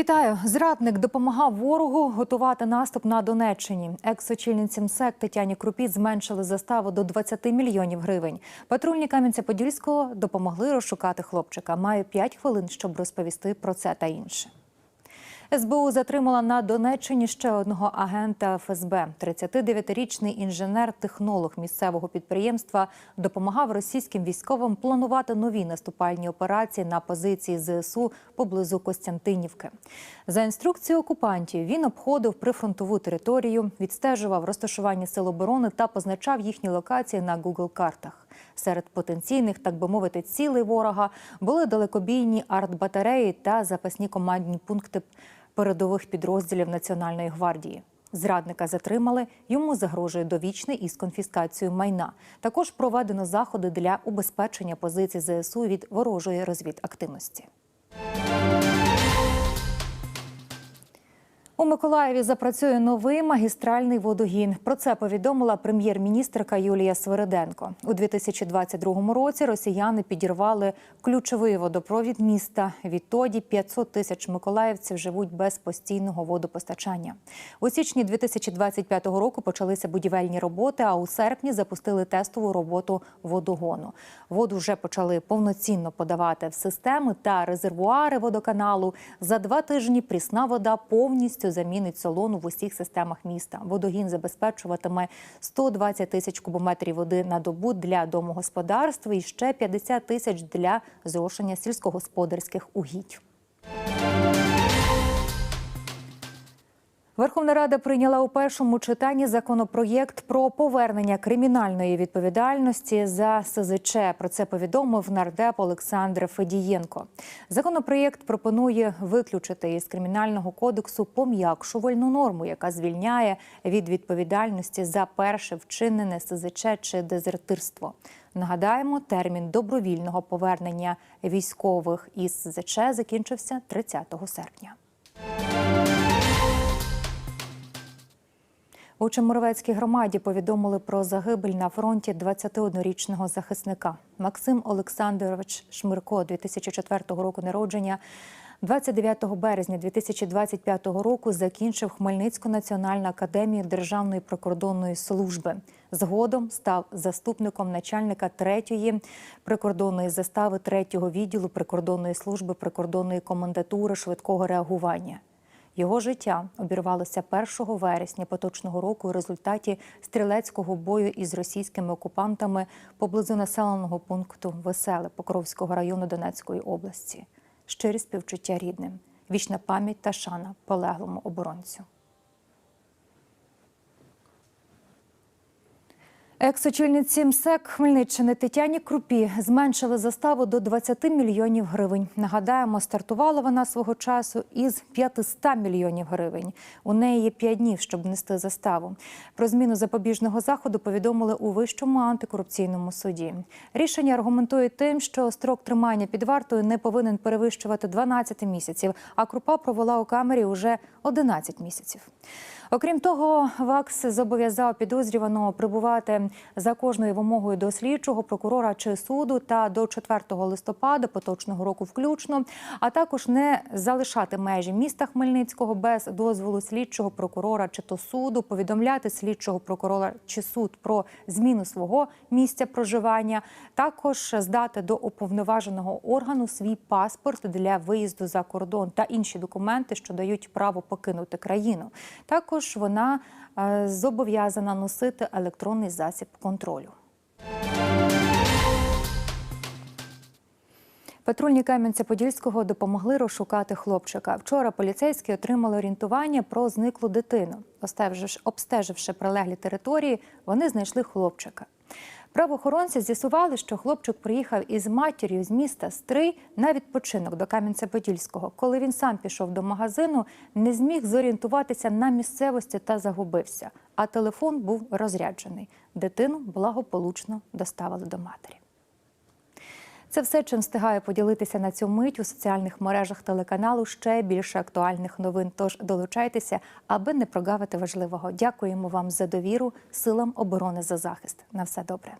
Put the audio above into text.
Вітаю! Зрадник допомагав ворогу готувати наступ на Донеччині. Екс-очільниці МСЕК Тетяні Крупі зменшили заставу до 20 мільйонів гривень. Патрульні Кам'янця-Подільського допомогли розшукати хлопчика. Маю 5 хвилин, щоб розповісти про це та інше. СБУ затримала на Донеччині ще одного агента ФСБ. 39-річний інженер-технолог місцевого підприємства допомагав російським військовим планувати нові наступальні операції на позиції ЗСУ поблизу Костянтинівки. За інструкцією окупантів він обходив прифронтову територію, відстежував розташування сил оборони та позначав їхні локації на Google-картах. Серед потенційних, так би мовити, цілей ворога були далекобійні артбатареї та запасні командні пункти передових підрозділів Національної гвардії. Зрадника затримали, йому загрожує довічний із конфіскацією майна. Також проведено заходи для убезпечення позицій ЗСУ від ворожої розвідактивності. У Миколаєві запрацює новий магістральний водогін. Про це повідомила прем'єр-міністрка Юлія Свириденко. У 2022 році росіяни підірвали ключовий водопровід міста. Відтоді 500 тисяч миколаївців живуть без постійного водопостачання. У січні 2025 року почалися будівельні роботи, а у серпні запустили тестову роботу водогону. Воду вже почали повноцінно подавати в системи та резервуари водоканалу. За два тижні прісна вода повністю замінить солону в усіх системах міста. Водогін забезпечуватиме 120 тисяч кубометрів води на добу для домогосподарства і ще 50 тисяч для зрошення сільськогосподарських угідь. Верховна Рада прийняла у першому читанні законопроєкт про повернення кримінальної відповідальності за СЗЧ. Про це повідомив нардеп Олександр Федієнко. Законопроєкт пропонує виключити із кримінального кодексу пом'якшувальну норму, яка звільняє від відповідальності за перше вчинене СЗЧ чи дезертирство. Нагадаємо, термін добровільного повернення військових із СЗЧ закінчився 30 серпня. У Чемеровецькій громаді повідомили про загибель на фронті 21-річного захисника. Максим Олександрович Шмирко, 2004 року народження. 29 березня 2025 року закінчив Хмельницьку національну академію Державної прикордонної служби. Згодом став заступником начальника 3-ї прикордонної застави 3-го відділу прикордонної служби прикордонної комендатури швидкого реагування. Його життя обірвалося 1 вересня поточного року у результаті стрілецького бою із російськими окупантами поблизу населеного пункту Веселе Покровського району Донецької області. Щирі співчуття рідним, вічна пам'ять та шана полеглому оборонцю. Екс-очільниці МСЕК Хмельниччини Тетяні Крупі зменшили заставу до 20 мільйонів гривень. Нагадаємо, стартувала вона свого часу із 500 мільйонів гривень. У неї є 5 днів, щоб внести заставу. Про зміну запобіжного заходу повідомили у вищому антикорупційному суді. Рішення аргументують тим, що строк тримання під вартою не повинен перевищувати 12 місяців, а крупа провела у камері уже 11 місяців. Окрім того, ВАКС зобов'язав підозрюваного прибувати за кожною вимогою до слідчого прокурора чи суду та до 4 листопада поточного року включно, а також не залишати межі міста Хмельницького без дозволу слідчого прокурора чи то суду, повідомляти слідчого прокурора чи суд про зміну свого місця проживання, також здати до уповноваженого органу свій паспорт для виїзду за кордон та інші документи, що дають право покинути країну. Також також вона е, зобов'язана носити електронний засіб контролю. Патрульні Кам'янця-Подільського допомогли розшукати хлопчика. Вчора поліцейські отримали орієнтування про зниклу дитину. Обстеживши прилеглі території, вони знайшли хлопчика. Правоохоронці з'ясували, що хлопчик приїхав із матір'ю з міста Стрий на відпочинок до Кам'янця-Подільського. Коли він сам пішов до магазину, не зміг зорієнтуватися на місцевості та загубився. А телефон був розряджений. Дитину благополучно доставили до матері. Це все, чим встигаю поділитися на цю мить у соціальних мережах телеканалу. Ще більше актуальних новин. Тож долучайтеся, аби не прогавити важливого. Дякуємо вам за довіру, силам оборони за захист. На все добре.